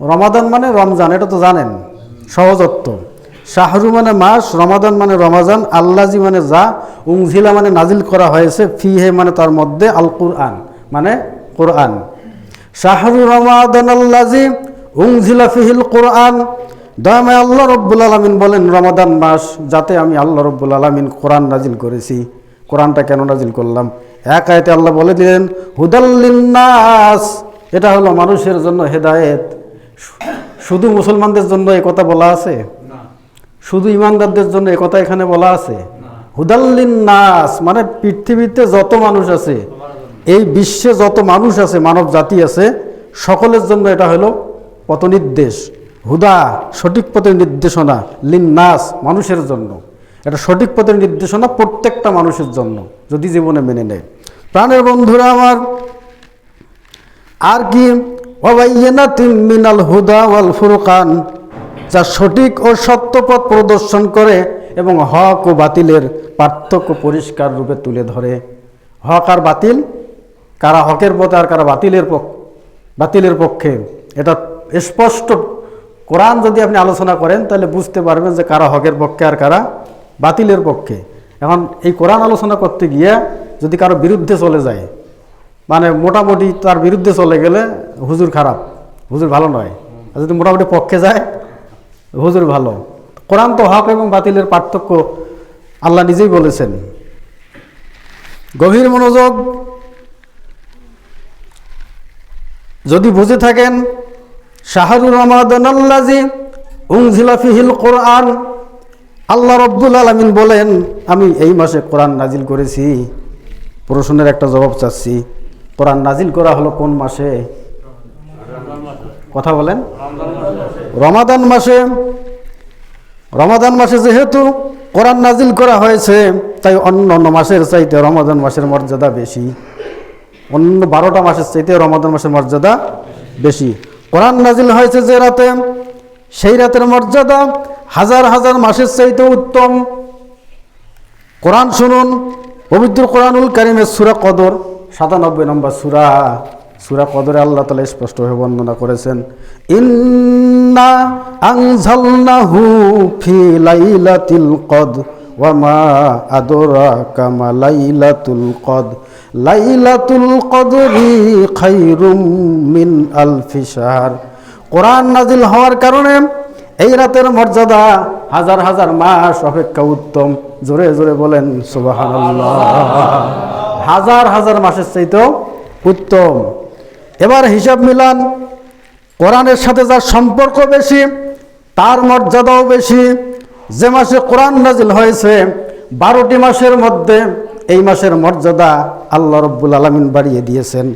রমাদান মানে রমজান, এটা তো জানেন। সহজত্ব। শাহরু মানে মাস, রমাদান মানে রমাজান, আল্লাজি মানে যা উংঝিলা মানে নাজিল করা হয়েছে, ফিহে মানে তার মধ্যে আল কুরআন মানে কোরআন। শাহরু রমাদান আল্লাজি উংঝিলা ফিহিল কোরআন। দয়াময় আল্লাহ রব্বুল আলমিন বলেন, রমাদান মাস, যাতে আমি আল্লাহ রব্বুল আলমিন কোরআন নাজিল করেছি। কোরআনটা কেন নাজিল করলাম? এক আয়তে আল্লাহ বলে দিলেন হুদাল্লিন্নাস এটা হলো মানুষের জন্য হেদায়েত। শুধু মুসলমানদের জন্য এ কথা বলা আছে? শুধু ইমানদারদের জন্য এ কথা এখানে বলা আছে? হুদাল্লিন নাস মানে পৃথিবীতে যত মানুষ আছে এই বিশ্বে যত মানুষ আছে মানব জাতি আছে সকলের জন্য এটা হলো পথনির্দেশ। হুদা সঠিক পথের নির্দেশনা লিন নাস মানুষের জন্য। এটা সঠিক পথের নির্দেশনা প্রত্যেকটা মানুষের জন্য যদি জীবনে মেনে নেয়। প্রাণের বন্ধুরা আমার আর কি মিনাল হুদা ওয়াল ফুরকান, যা সঠিক ও সত্যপথ প্রদর্শন করে এবং হক ও বাতিলের পার্থক্য পরিষ্কার রূপে তুলে ধরে। হক আর বাতিল, কারা হকের পথে আর কারা বাতিলের পক্ষ বাতিলের পক্ষে। এটা স্পষ্ট। কোরআন যদি আপনি আলোচনা করেন, তাহলে বুঝতে পারবেন যে কারা হকের পক্ষে আর কারা বাতিলের পক্ষে। এখন এই কোরআন আলোচনা করতে গিয়ে যদি কারও বিরুদ্ধে চলে যায় মানে মোটামুটি তার বিরুদ্ধে চলে গেলে হুজুর খারাপ। হুজুর ভালো নয়। আর যদি মোটামুটি পক্ষে যায়, হুজুর ভালো। কোরআন তো হক এবং বাতিলের পার্থক্য আল্লাহ নিজেই বলেছেন। গভীর মনোযোগ যদি বুঝে থাকেন, শাহরুর রমাদানাল্লাজি উংজিলা ফিহিল কোরআন, আল্লাহ রব্বুল আলমিন বলেন, আমি এই মাসে কোরআন নাজিল করেছি। প্রশ্নের একটা জবাব চাচ্ছি। কোরআন নাজিল করা হলো কোন মাসে? কথা বলেন। রমাদান মাসে। রমাদান মাসে যেহেতু কোরআন নাজিল করা হয়েছে, তাই অন্য অন্য মাসের চাইতে রমাদান মাসের মর্যাদা বেশি। অন্য বারোটা মাসের চাইতে রমাদান মাসের মর্যাদা বেশি। কোরআন নাজিল হয়েছে যে রাতে, সেই রাতের মর্যাদা হাজার হাজার মাসের চাইতে উত্তম। কোরআন শুনুন, পবিত্র কোরআনুল কারিমের সুরা কদর। সাতানব্বই নম্বর সুরা সুরা কদরে আল্লাহ তালা স্পষ্টভাবে বর্ণনা করেছেন, ইন্না আনজালনাহু ফি লাইলাতিল কদ ওয়ামা আদরাকা মা লাইলাতুল কদ লাইলাতুল কদরি খায়রুম মিন আলফি শাহর। কোরআন নাজিল হওয়ার কারণে এই রাতের মর্যাদা হাজার হাজার মাস অপেক্ষা উত্তম। জোরে জোরে বলেন সুবাহান হাজার হাজার মাসের চাইতেও উত্তম। এবার হিসাব মিলান, কোরআনের সাথে যার সম্পর্ক বেশি, তার মর্যাদাও বেশি। যে মাসে কোরআন নাজিল হয়েছে, বারোটি মাসের মধ্যে এই মাসের মর্যাদা আল্লাহ রব্বুল আলমিন বাড়িয়ে দিয়েছেন।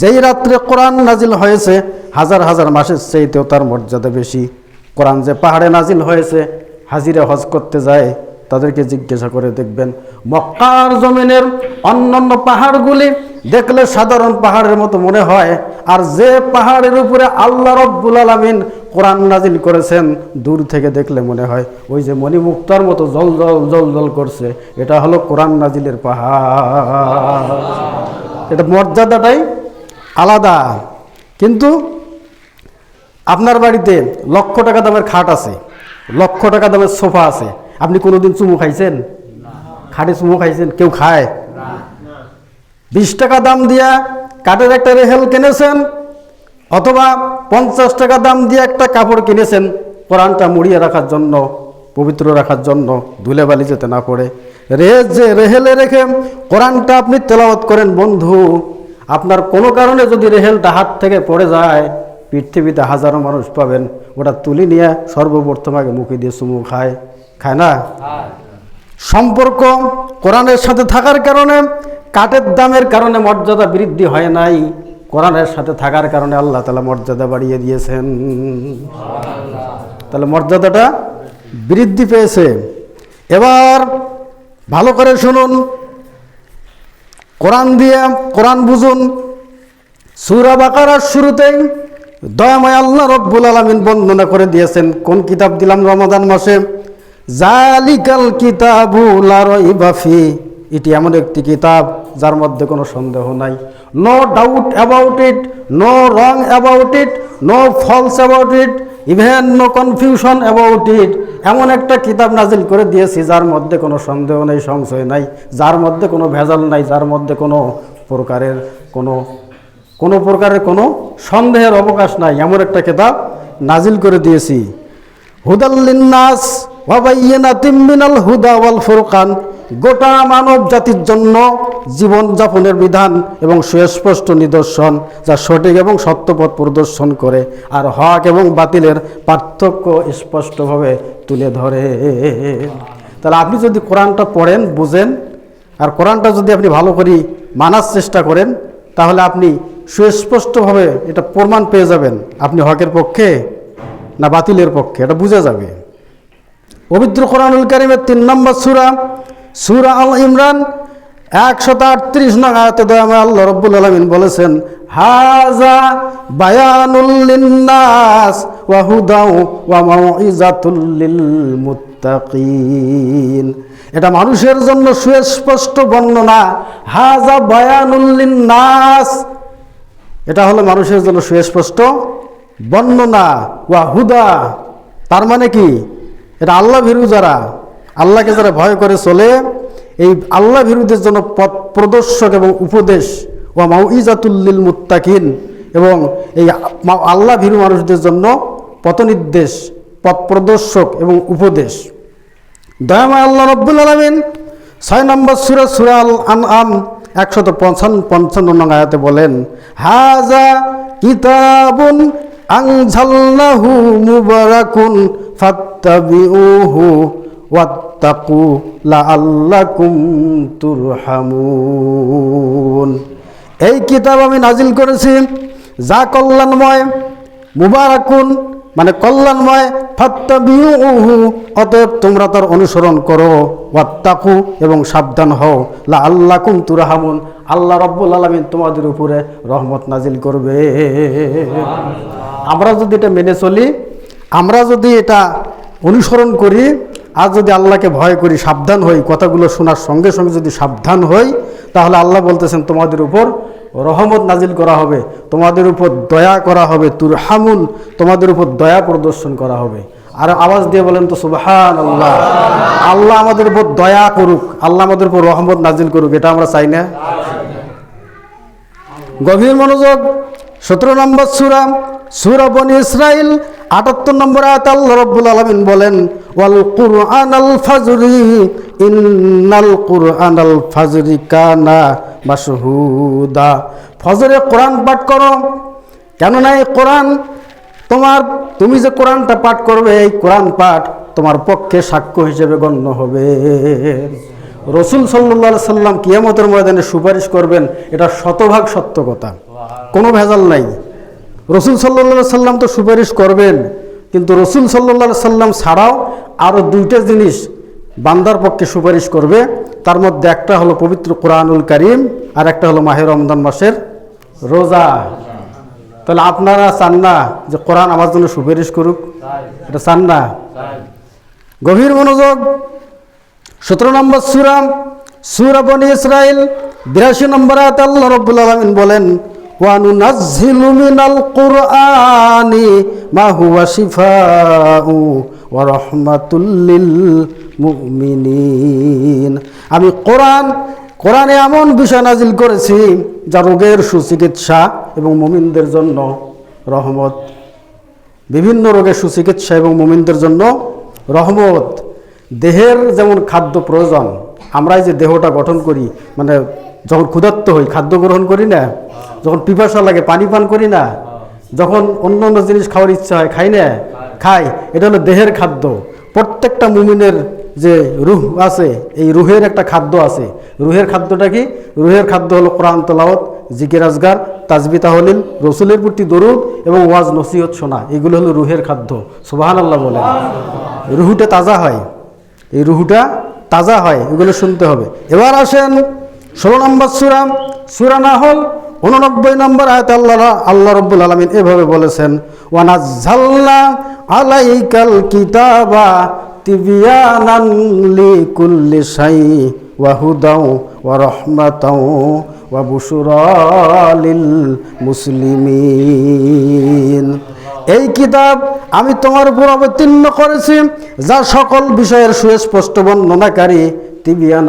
যেই রাত্রে কোরআন নাজিল হয়েছে, হাজার হাজার মাসের চাইতেও তার মর্যাদা বেশি। কোরআন যে পাহাড়ে নাজিল হয়েছে, হাজিরে হজ করতে যায় তাদেরকে জিজ্ঞাসা করে দেখবেন, মক্কার জমিনের অন্যান্য পাহাড়গুলি দেখলে সাধারণ পাহাড়ের মতো মনে হয়। আর যে পাহাড়ের উপরে আল্লাহ রব্বুল আলমিন কোরআন নাজিল করেছেন, দূর থেকে দেখলে মনে হয় ওই যে মণিমুক্তার মতো জল জল জল জল করছে। এটা হলো কোরআন নাজিলের পাহাড়। এটা মর্যাদাটাই আলাদা। কিন্তু আপনার বাড়িতে লক্ষ টাকা দামের খাট আছে, লক্ষ টাকা দামের সোফা আছে আপনি কোনোদিন চুমু খাইছেন? খাটে চুমু খাইছেন? কেউ খায়? বিশ টাকা দাম দিয়া কাঠের একটা রেহেল কিনেছেন অথবা পঞ্চাশ টাকা দাম দিয়ে একটা কাপড় কিনেছেন, কোরআনটা মুড়িয়ে রাখার জন্য, পবিত্র রাখার জন্য, ধুলে বালি যেতে না পড়ে। রেজ যে রেহেলে রেখে কোরআনটা আপনি তেলাওয়াত করেন, বন্ধু, আপনার কোনো কারণে যদি রেহেলটা হাত থেকে পড়ে যায়, পৃথিবীতে হাজারো মানুষ পাবেন। ওটা তুলি নিয়ে সর্বপ্রথম আগে মুখে দিয়ে চুমু খায়। খায় না? সম্পর্ক কোরআনের সাথে থাকার কারণে, কাঠের দামের কারণে মর্যাদা বৃদ্ধি হয় নাই। কোরআনের সাথে থাকার কারণে আল্লাহ তালা মর্যাদা বাড়িয়ে দিয়েছেন। তাহলে মর্যাদাটা বৃদ্ধি পেয়েছে। এবার ভালো করে শুনুন। কোরআন দিয়ে কোরআন বুঝুন। সুরা বাকারার শুরুতেই দয়াময় আল্লাহ রব্বুল আলমিন বর্ণনা করে দিয়েছেন। কোন কিতাব দিলাম রমাদান মাসে? জালিকাল কিতাবু লা রাইবা ফি। এটি এমন একটি কিতাব, যার মধ্যে কোনো সন্দেহ নাই। No doubt about it no wrong about it no false about it even no confusion about it এমন একটা কিতাব নাজিল করে দিয়েছি, যার মধ্যে কোনো সন্দেহ নেই, সংশয় নাই। যার মধ্যে কোনো ভেজাল নাই, যার মধ্যে কোনো প্রকারের কোনো কোনো প্রকারের কোনো সন্দেহের অবকাশ নাই। এমন একটা কিতাব নাজিল করে দিয়েছি। হুদাল্লিন্নাস মিনাল হুদা ওয়াল ফুরকান। গোটা মানব জাতির জন্য জীবন যাপনের বিধান এবং সুস্পষ্ট নিদর্শন, যা সঠিক এবং সত্যপথ প্রদর্শন করে আর হক এবং বাতিলের পার্থক্য স্পষ্টভাবে তুলে ধরে। তাহলে আপনি যদি কোরআনটা পড়েন, বুঝেন, আর কোরআনটা যদি আপনি ভালো করে মানার চেষ্টা করেন, তাহলে আপনি সুস্পষ্টভাবে এটা প্রমাণ পেয়ে যাবেন। আপনি হকের পক্ষে না বাতিলের পক্ষে? এটা বোঝা যাবে। পবিত্র কোরআনুল কারিমের তিন নম্বর সুরা সুরা আল ইমরান, একশত আটত্রিশ নং আয়াতে দয়াময় আল্লাহ রব্বুল আলমিন বলেছেন হাজা বায়ানুল লিন্নাস ওয়া হুদাউ ওয়া মাউইজাতুল মুত্তাকিন এটা মানুষের জন্য সুস্পষ্ট বর্ণনা হাজা বায়ানুল লিন্নাস। এটা হলো মানুষের জন্য সুস্পষ্ট বর্ণনা, ওয়া হুদা। তার মানে কি? এটা আল্লাহ ভীরু যারা, আল্লাহকে যারা ভয় করে চলে, এই আল্লাহ ভীরুদের জন্য পথ প্রদর্শক এবং উপদেশ, ওয়া মাউইজাতুল্লিল মুত্তাকিন, এবং এই আল্লাহ ভীরু মানুষদের জন্য পথনির্দেশ, পথ প্রদর্শক এবং উপদেশ। দয়াময় আল্লাহ রব্বুল আলমিন ছয় নম্বর সুরা সুরা আল আন আম একশত পঞ্চান্ন পঞ্চান্ন নং আয়াতে বলেন হাজা কিতাবুন আংঝাল্লাহু মুবারাকুন ফাত্তাবিউহু ওয়াত্তাকু লাআল্লাকুম তুরহামুন। এই কিতাব আমি নাজিল করেছি যা কল্যাণময়, মুবারাকুন মানে কল্যাণময়, ফাত্তাবিউহু, অতএব তোমরা তার অনুসরণ করো। ওয়াত্তাকু এবং সাবধান হও লা আল্লাকুম তুরহামুন। আল্লাহ রব্বুল আলামিন তোমাদের উপরে রহমত নাজিল করবে। আমরা যদি এটা মেনে চলি আমরা যদি এটা অনুসরণ করি, আর যদি আল্লাহকে ভয় করি, সাবধান হই, কথাগুলো শোনার সঙ্গে সঙ্গে যদি সাবধান হই, তাহলে আল্লাহ বলতেছেন, তোমাদের উপর রহমত নাজিল করা হবে, তোমাদের উপর দয়া করা হবে তুর হামুন তোমাদের উপর দয়া প্রদর্শন করা হবে। আর আওয়াজ দিয়ে বলেন তো সুবহান আল্লাহ আল্লাহ আমাদের উপর দয়া করুক, আল্লাহ আমাদের উপর রহমত নাজিল করুক, এটা আমরা চাই না। গভীর মনোযোগ, সতেরো নম্বর সুরাম সুরা বনি ইসরাইল আটাত্তর নম্বর আয়াত আল্লাহ রব্বুল আলমিন বলেন, ওয়াল কুরআন আল ফাজরি, ইন্নাল কুরআন আল ফাজরি কানা মাশহুদা। ফজরে কোরআন পাঠ করো। কেননা এই কোরআন তোমার, তুমি যে কোরআনটা পাঠ করবে, এই কোরআন পাঠ তোমার পক্ষে সাক্ষ্য হিসেবে গণ্য হবে। রসুল সাল্লা সাল্লাম কিয়ামতের ময়দানে সুপারিশ করবেন, এটা শতভাগ সত্য কথা। কোনো ভেজাল নাই। রসুল সাল্লা সাল্লাম তো সুপারিশ করবেন, কিন্তু রসুল সাল্লা সাল্লাম ছাড়াও আরও দুইটা জিনিস বান্দার পক্ষে সুপারিশ করবে। তার মধ্যে একটা হলো পবিত্র কোরআনুল করিম, আর একটা হলো মাহের রমজান মাসের রোজা। তাহলে আপনারা চান না যে কোরআন আমার জন্য সুপারিশ করুক? এটা চান না? গভীর মনোযোগ। সতেরো নম্বর সুরাম সুরা বনি ইসরাইল বিরাশি নম্বর আয়াত আল্লাহ রব্বুল আলমিন বলেন কুরআনি মা হুয়া শিফাউ ওয়া রাহমাতুল লিল মুমিনিন। আমি কোরআন, কোরআনে এমন বিষয় নাজিল করেছি যা রোগের সুচিকিৎসা এবং মুমিনদের জন্য রহমত। বিভিন্ন রোগের সুচিকিৎসা এবং মুমিনদের জন্য রহমত। দেহের যেমন খাদ্য প্রয়োজন, আমরাই যে দেহটা গঠন করি মানে যখন ক্ষুধার্ত হই খাদ্য গ্রহণ করি না যখন পিপাসা লাগে পানি পান করি না যখন অন্য অন্য জিনিস খাওয়ার ইচ্ছা হয় খাই না খাই। এটা হলো দেহের খাদ্য। প্রত্যেকটা মুমিনের যে রুহ আছে এই রুহের একটা খাদ্য আছে। রুহের খাদ্যটা কি? রুহের খাদ্য হলো কোরআন তলাওয়াত জিকির আজগার তাজবি তাহলিল রসুলের প্রতি দরুদ এবং ওয়াজ নসিহত শোনা। এগুলো হলো রুহের খাদ্য। সুবাহান আল্লাহ বলে রুহুটা তাজা হয়। এই রুহুটা তাজা হয় এগুলো শুনতে হবে। এবার আসেন ষোলো নম্বর সুরা না হল উননব্বই নম্বর আয়তে আল্লাহ আল্লাহ রব্বুল আলমিন এভাবে বলেছেন ওয়ানাজাল্লা আলাইকাল কিতাবা তিবিয়ানান লিকুল্লি শাই ওয়াহুদাও ওয়া রহমাতাও ওয়া বুসুরালিল মুসলিমিন। এই কিতাব আমি তোমার উপর অবতীর্ণ করেছি, যা সকল বিষয়ের সুস্পষ্ট বর্ণনাকারী তিবিয়ান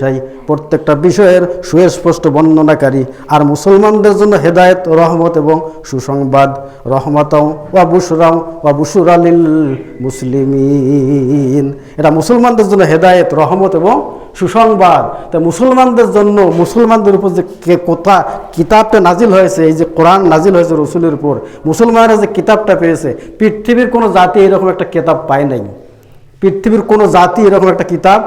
সাই প্রত্যেকটা বিষয়ের সুস্পষ্ট বর্ণনাকারী আর মুসলমানদের জন্য হেদায়েত, রহমত এবং সুসংবাদ। রহমতাও ওয়া বুসরাও ওয়া বুসুরালিল মুসলিমিন। এটা মুসলমানদের জন্য হেদায়েত, রহমত এবং সুসংবাদ। তা মুসলমানদের জন্য, মুসলমানদের উপর যে কোথা, কিতাবটা নাজিল হয়েছে, এই যে কোরআন নাজিল হয়েছে রসুলের উপর, মুসলমানরা যে কিতাবটা পেয়েছে, পৃথিবীর কোনো জাতি এরকম একটা কিতাব পায় নাই। পৃথিবীর কোনো জাতি এরকম একটা কিতাব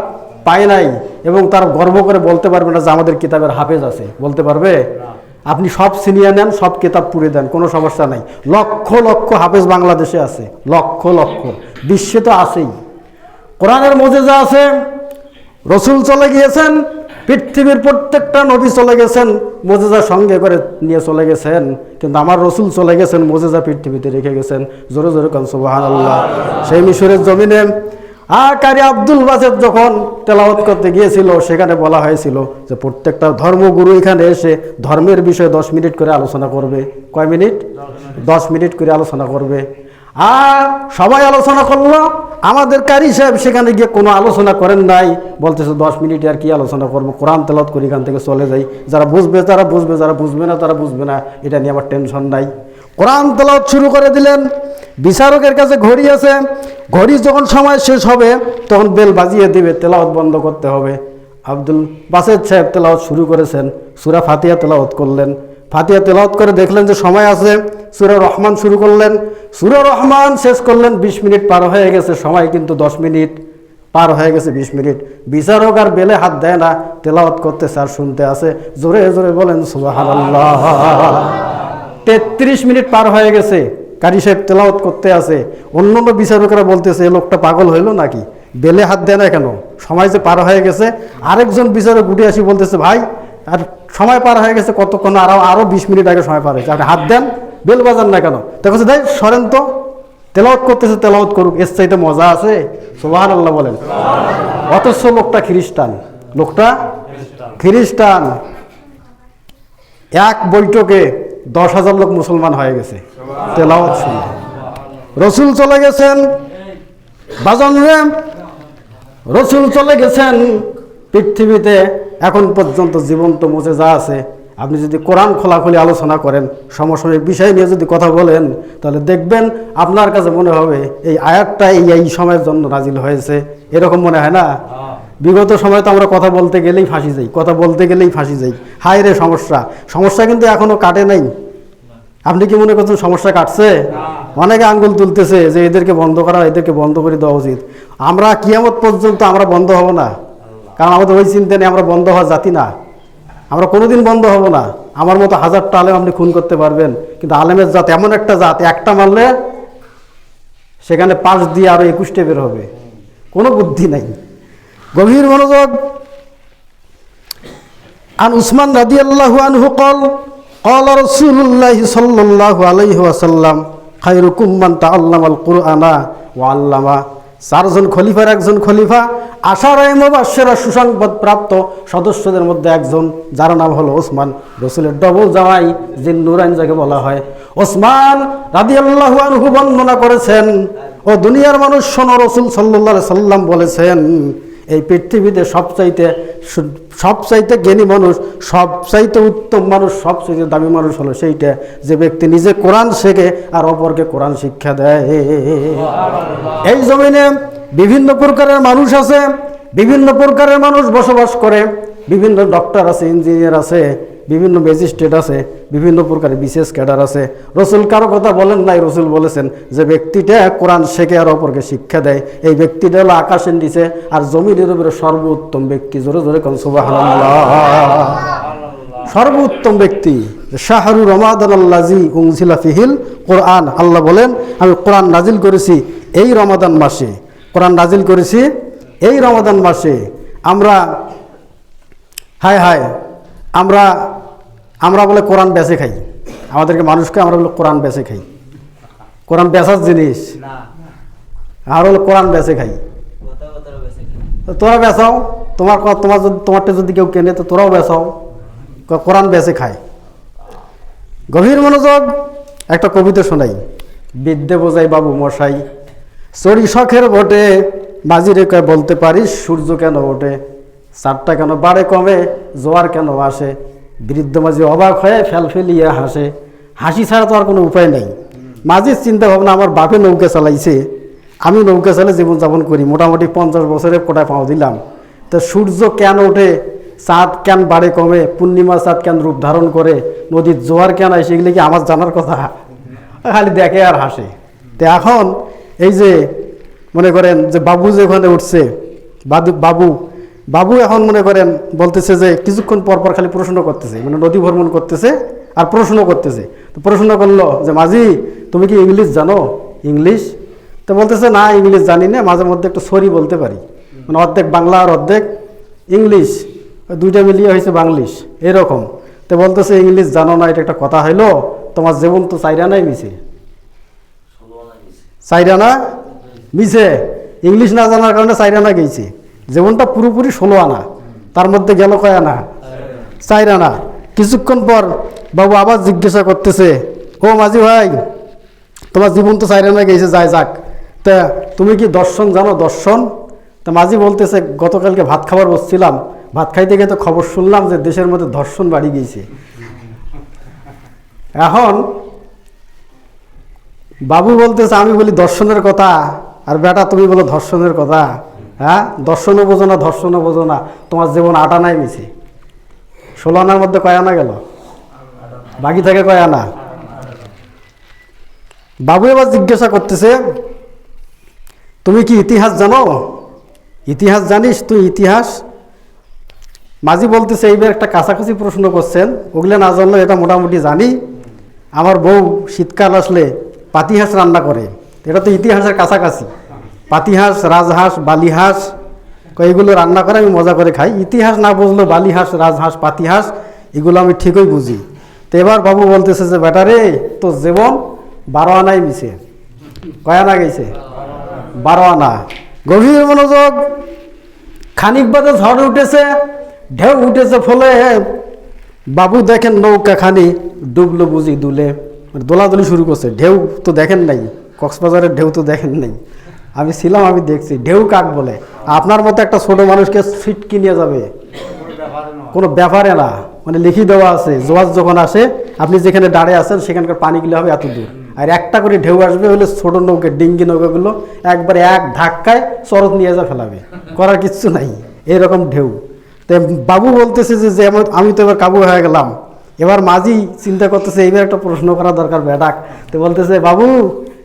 পায় নাই এবং তার গর্ব করে বলতে পারবে না যে আমাদের কিতাবের হাফেজ আছে। বলতে পারবে? আপনি সব সিনিয়র নেন সব কিতাব পুড়ে দেন কোনো সমস্যা নাই। লক্ষ লক্ষ হাফেজ বাংলাদেশে আছে। লক্ষ লক্ষ। বিশ্বে তো আছেই। কোরআনের মজেজা আছে রসুল চলে গিয়েছেন পৃথিবীর প্রত্যেকটা নবী চলে গেছেন মোজেজা সঙ্গে করে নিয়ে চলে গেছেন। কিন্তু আমার রসুল চলে গেছেন মোজেজা পৃথিবীতে রেখে গেছেন। জোরে জোরে আল্লাহ সেই মিশরের জমিনে আর কারি আব্দুল বাসেদ যখন তেলাওয়াত করতে গিয়েছিল, সেখানে বলা হয়েছিল যে প্রত্যেকটা ধর্মগুরু এখানে এসে ধর্মের বিষয়ে দশ মিনিট করে আলোচনা করবে। কয় মিনিট? দশ মিনিট করে আলোচনা করবে। আর সবাই আলোচনা করল, আমাদের কারি সাহেব সেখানে গিয়ে কোনো আলোচনা করেন নাই। বলতেছে, দশ মিনিট আর কি আলোচনা করব? কোরআন তেলত করি, এখান থেকে চলে যাই। যারা বুঝবে, তারা বুঝবে, যারা বুঝবে না, তারা বুঝবে না। এটা নিয়ে আমার টেনশন নাই। কোরআন তেলত শুরু করে দিলেন, বিচারকের কাছে ঘড়ি আছে, ঘড়ি যখন সময় শেষ হবে, তখন বেল বাজিয়ে দিবে তেলাওত বন্ধ করতে হবে। আব্দুল বাসেদ সাহেব তেলাওয়াত শুরু করেছেন, সুরা ফাতিয়া তেলাওয়াত করলেন। ফাতিয়া তেলাওয়াত করে দেখলেন যে সময় আছে, সুরা রহমান শুরু করলেন। সুরা রহমান শেষ করলেন, বিশ মিনিট পার হয়ে গেছে, সময় কিন্তু দশ মিনিট, পার হয়ে গেছে বিশ মিনিট। বিচারক আর বেলে হাত দেয় না, তেলাওয়াত করতে স্যার শুনতে আছে, জোরে জোরে বলেন, সুবহানাল্লাহ। তেত্রিশ মিনিট পার হয়ে গেছে। কারি সাহেব তেলাওয়াত করতে আছে। অন্য অন্য বিচারকরা বলতেছে, এ লোকটা পাগল হইল নাকি? বেলে হাত দেয় না কেন? সময় যে পার হয়ে গেছে। আরেকজন বিচারক উঠে আসি বলতেছে, ভাই, আর সময় পার হয়ে গেছে কতক্ষণ? আরও আরও বিশ মিনিট আগে সময় পার হয়েছে। আপনি হাত দেন, বেল বাজান না কেন? দেখো দেয় সরেন তো। তেলাওয়াত করতেছে, তেলাওয়াত করুক। এর চাইতে মজা আছে? সোহান আল্লাহ বলেন। অথচ লোকটা খ্রিস্টান। লোকটা খ্রিস্টান। এক বৈঠকে দশ হাজার লোক মুসলমান হয়ে গেছে। তেলাওয়াত শুনে রসুল চলে গেছেন, বাজন রসুল চলে গেছেন, পৃথিবীতে এখন পর্যন্ত জীবন্ত মুছে যা আছে। আপনি যদি কোরআন খোলাখুলি আলোচনা করেন, সমসাময়িক বিষয় নিয়ে যদি কথা বলেন, তাহলে দেখবেন আপনার কাছে মনে হবে, এই আয়াতটা এই এই সময়ের জন্য নাজিল হয়েছে। এরকম মনে হয় না? বিগত সময় তো আমরা কথা বলতে গেলেই ফাঁসি যাই কথা বলতে গেলেই ফাঁসি যাই হায় রে সমস্যা। সমস্যা কিন্তু এখনও কাটে নাই। আপনি কি মনে করছেন সমস্যা কাটছে? অনেকে আঙ্গুল তুলতেছে যে এদেরকে বন্ধ করা এদেরকে বন্ধ করে দেওয়া উচিত। আমরা কিয়ামত পর্যন্ত আমরা বন্ধ হব না। কারণ আমাদের ওই চিন্তা নেই আমরা বন্ধ হওয়া জাতি না। আমরা কোনোদিন বন্ধ হব না। আমার মতো হাজারটা আলেম আপনি খুন করতে পারবেন। কিন্তু আলেমের জাত এমন একটা জাত একটা মারলে সেখানে পাশ দিয়ে আরও একুশটে বের হবে। কোনো বুদ্ধি নাই। গভীর মনোযোগ। আন উসমান রাদি আল্লাহু আনহু কল কল রসুল্লাহ সাল্লাহ আলহি আসাল্লাম খাইরুকুম মান তা আল্লাম আল আল্লামাল কুরআনা ও আল্লামা। চারজন খলিফার একজন খলিফা আশার আশেরা সুসংবাদ প্রাপ্ত সদস্যদের মধ্যে একজন, যার নাম হলো ওসমান রসুলের ডবল জামাই যে নুরাইন যাকে বলা হয়। ওসমান রাদিয়াল্লাহু আনহু বর্ণনা করেছেন, ও দুনিয়ার মানুষ শোনো, রসুল সাল্লাহ সাল্লাম বলেছেন এই পৃথিবীতে সবচাইতে সবচাইতে জ্ঞানী মানুষ, সবচাইতে উত্তম মানুষ, সবচাইতে দামি মানুষ হলো সেইটা যে ব্যক্তি নিজে কোরআন শেখে আর অপরকে কোরআন শিক্ষা দেয়। এই জমিনে বিভিন্ন প্রকারের মানুষ আছে, বিভিন্ন প্রকারের মানুষ বসবাস করে, বিভিন্ন ডক্টর আছে, ইঞ্জিনিয়ার আছে বিভিন্ন ম্যাজিস্ট্রেট আছে, বিভিন্ন প্রকারের বিশেষ ক্যাডার আছে। রসুল কারও কথা বলেন নাই, রসুল বলেছেন যে ব্যক্তিটা কোরআন শেখে আর অপরকে শিক্ষা দেয়। এই ব্যক্তিটা হলো আকাশের নিচে আর জমিনের উপরে সর্বোত্তম ব্যক্তি। জোরে জোরে কন সুবহানাল্লাহ। সর্বোত্তম ব্যক্তি শাহরু রমাদান আল্লাজি ফিহিল কোরআন। আল্লাহ বলেন, আমি কোরআন নাজিল করেছি এই রমাদান মাসে। কোরআন নাজিল করেছি এই রমাদান মাসে। আমরা, হায় হায়, আমরা আমরা বলে কোরআন বেচে খাই। আমাদেরকে মানুষকে আমরা বলে কোরআন বেচে খাই। কোরআন বেচার জিনিস? আর হলো কোরআন বেচে খাই। তোরা বেচাও। তোমার তোমার যদি তোমারটা যদি কেউ কেনে তো তোরাও বেচাও। কোরআন বেচে খায় গভীর মনোযোগ একটা কবিতা শোনাই। বিদ্যে বোঝাই বাবু মশাই চড়ি শখের বটে। বাজিরে কয় বলতে পারিস সূর্য কেন ওঠে? চারটা কেন বাড়ে কমে? জোয়ার কেন আসে? বৃদ্ধ মাঝি অবাক হয়ে ফেল ফেলিয়ে হাসে। হাসি ছাড়া তো আর কোনো উপায় নেই। মাঝির চিন্তা ভাবনা, আমার বাপে নৌকা চালাইছে, আমি নৌকা চালে জীবনযাপন করি, মোটামুটি পঞ্চাশ বছরে কোটায় পাও দিলাম। তো সূর্য কেন ওঠে? চাঁদ কেন বাড়ে কমে? পূর্ণিমা চাঁদ কেন রূপ ধারণ করে? নদীর জোয়ার কেন আসে? এগুলো কি আমার জানার কথা? খালি দেখে আর হাসে। তো এখন এই যে মনে করেন যে বাবু যে ওখানে উঠছে বাবু বাবু এখন মনে করেন বলতেছে যে কিছুক্ষণ পর পর খালি প্রশ্ন করতেছে মানে নদী ভ্রমণ করতেছে আর প্রশ্ন করতেছে। তো প্রশ্ন করল যে, মাঝি, তুমি কি ইংলিশ জানো? ইংলিশ? তো বলতেছে, না, ইংলিশ জানি না, মাঝে মধ্যে একটু সরি বলতে পারি। মানে অর্ধেক বাংলা আর অর্ধেক ইংলিশ, দুইটা মিলিয়ে হয়েছে বাংলিশ, এরকম। তো বলতেছে, ইংলিশ জানো না, এটা একটা কথা হইল, তোমার জীবন তো চাইরা নাই মিছে। চাইরা না? মিছে? ইংলিশ না জানার কারণে চাইরা না গেছে। জীবনটা পুরোপুরি ষোলো আনা, তার মধ্যে গেল কয় আনা? চাইরা আনা। কিছুক্ষণ পর বাবু আবার জিজ্ঞাসা করতেছে, ও মাঝি ভাই, তোমার জীবন তো চাইরা না গেছে যায় যাক। তা তুমি কি দর্শন জানো? দর্শন? তা মাঝি বলতেছে, গতকালকে ভাত খাবার বসছিলাম। ভাত খাইতে গিয়ে তো খবর শুনলাম যে দেশের মধ্যে ধর্ষণ বাড়ি গিয়েছে। এখন বাবু বলতেছে, আমি বলি দর্শনের কথা, আর বেটা তুমি বলো ধর্ষণের কথা। হ্যাঁ? দর্শনও বোঝো না, ধর্ষণও বোঝো না। তোমার জীবন আটা নাই মিছে। ষোলো আনার মধ্যে কয় আনা গেল? বাকি থাকে কয় আনা? বাবু এবার জিজ্ঞাসা করতেছে, তুমি কি ইতিহাস জানো? ইতিহাস জানিস তুই, ইতিহাস? মাঝি বলতেছে, এইবার একটা কাছাকাছি প্রশ্ন করছেন। ওগুলো না জানলে এটা মোটামুটি জানি। আমার বউ শীতকাল আসলে পাতিহাঁস রান্না করে। এটা তো ইতিহাসের কাছাকাছি। পাতিহাঁস, রাজহাঁস, বালিহাঁস এগুলো রান্না করে আমি মজা করে খাই। ইতিহাস না বুঝলেও বালিহাঁস, রাজহাঁস, পাতিহাঁস, এগুলো আমি ঠিকই বুঝি। তো এবার বাবু বলতেছে যে, বেটা রে তো জীবন বারো আনাই মিছে কয় আনা গেছে? বারো আনা। গভীর মনোযোগ। খানিক বাদে ঝড় উঠেছে, ঢেউ উঠেছে ফলে। বাবু দেখেন নৌকা খানি ডুবলো বুঝি দুলে। মানে দোলাদুলি শুরু করছে। ঢেউ তো দেখেন নাই, কক্সবাজারের ঢেউ তো দেখেন নাই। আমি ছিলাম, আমি দেখছি। ঢেউ কাক বলে। আপনার মতো একটা ছোট মানুষকে ফিটকি নিয়ে যাবে। কোনো ব্যাপারে না। মানে লিখি দেওয়া আছে। জোয়াজ যখন আসে, আপনি যেখানে দাঁড়িয়ে আছেন, সেখানকার পানিগুলো হবে এত দূর। আর একটা করে ঢেউ আসবে, হলে ছোট নৌকা, ডিঙ্গি নৌকাগুলো একবারে এক ধাক্কায় চরত নিয়ে যা ফেলাবে। করার কিচ্ছু নাই। এরকম ঢেউ। তো বাবু বলতেছে যে আমি তো এবার কাবু হয়ে গেলাম। এবার মাঝি চিন্তা করতেছে, এইবার একটা প্রশ্ন করা দরকার বেডাক তো বলতেছে, বাবু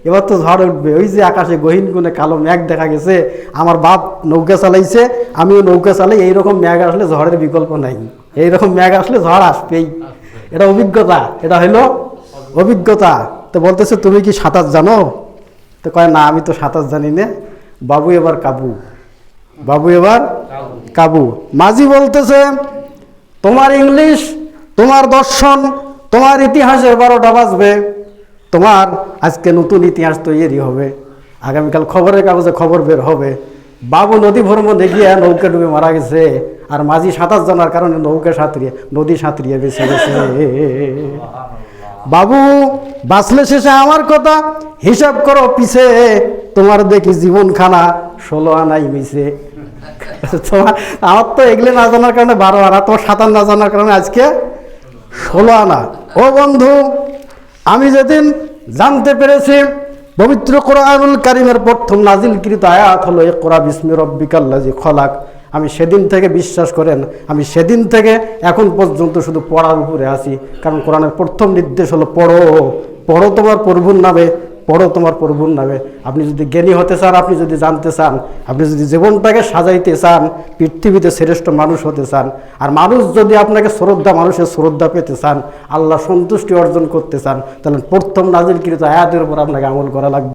এবার তো ঝড় উঠবে। ওই যে আকাশে গহীন গুণে কালো মেঘ দেখা গেছে, আমার বাপ নৌকা চালাইছে, আমিও নৌকা চালাই, এইরকম মেঘ আসলে ঝড়ের বিকল্প নাই। এইরকম মেঘ আসলে ঝড় আসবেই। এটা অভিজ্ঞতা, এটা হলো অভিজ্ঞতা। তো বলতেছে, তুমি কি সাঁতার জানো? তো কয়, না, আমি তো সাঁতার জানি না। বাবু এবার কাবু। বাবু এবার কাবু। মাঝি বলতেছে, তোমার ইংলিশ, তোমার দর্শন, তোমার ইতিহাসের বারোটা বাজবে। তোমার আজকে নতুন ইতিহাস তৈরি হবে। আগামীকাল খবরের কাগজে খবর বের হবে। বাবু নদী ভ্রমণে গিয়ে নৌকা ডুবে মারা গেছে আর মাঝি সাঁতার জানার কারণে নৌকা সাঁতরিয়ে, নদী সাঁতরিয়ে বেঁচে গেছে। বাবু, বাঁচলে শেষে আমার কথা, হিসাব করো পিছে, তোমার দেখি জীবন খানা ষোলো আনাই মিছে। তোমার, আমার তো এগুলো না জানার কারণে বারো আনা, তোমার সাঁতার না জানার কারণে আজকে ষোলো আনা। ও বন্ধু আমি যেদিন জানতে পেরেছি, পবিত্র কোরআনুল কারিমের প্রথম নাজিলকৃত আয়াত হলো এ কোরআ বিস্মি রব্বিকাল্লাজি খলাক। আমি সেদিন থেকে বিশ্বাস করেন, আমি সেদিন থেকে এখন পর্যন্ত শুধু পড়ার উপরে আছি। কারণ কোরআনের প্রথম নির্দেশ হলো, পড়ো পড়ো তোমার প্রভুর নামে পড়ো তোমার প্রভুর নামে। আপনি যদি জ্ঞানী হতে চান, আপনি যদি জানতে চান, আপনি যদি জীবনটাকে সাজাইতে চান, পৃথিবীতে শ্রেষ্ঠ মানুষ হতে চান, আর মানুষ যদি আপনাকে শ্রদ্ধা, মানুষের শ্রদ্ধা পেতে চান, আল্লাহ সন্তুষ্টি অর্জন করতে চান, তাহলে প্রথম নাজিলকৃত আয়াতের উপর আপনাকে আমল করা লাগবে।